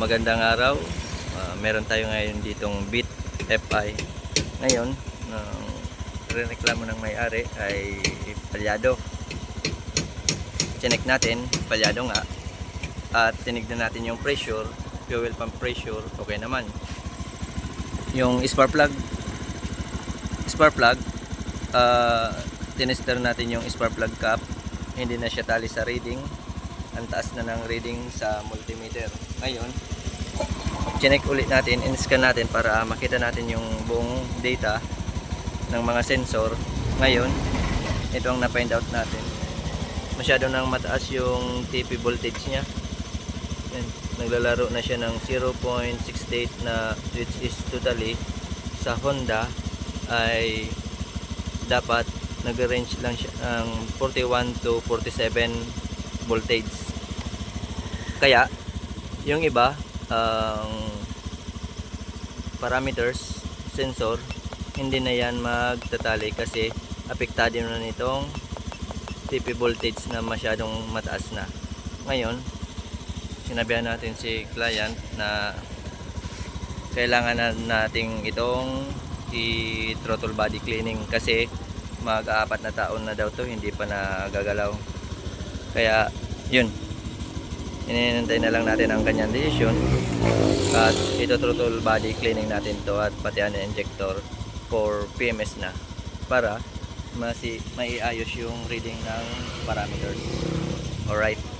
magandang araw. Ah, meron tayo ngayon ditong Bit FI. Ngayon, ang reklamo ng may-ari ay palyado. Chinek natin, palyado nga. At tinignan natin yung pressure, fuel pump pressure, okay naman. Yung spark plug, spark plug, ah, tinester natin yung spark plug cap. Hindi na siya tali sa reading ang taas na ng reading sa multimeter. Ngayon, chinek ulit natin, in-scan natin para makita natin yung buong data ng mga sensor. Ngayon, ito ang na-find out natin. Masyado nang mataas yung TP voltage niya. Yan, naglalaro na siya ng 0.68 na which is totally sa Honda ay dapat nag-range lang siya ng 41 to 47 voltage. Kaya, yung iba, ang parameters, sensor, hindi na yan magtatali kasi apektado na nitong TP voltage na masyadong mataas na. Ngayon, sinabihan natin si client na kailangan na nating itong i-throttle body cleaning kasi mag-aapat na taon na daw to hindi pa nagagalaw kaya yun ininintay na lang natin ang kanyang decision at ito throttle body cleaning natin to at pati ang injector for PMS na para masi maiayos yung reading ng parameters. Alright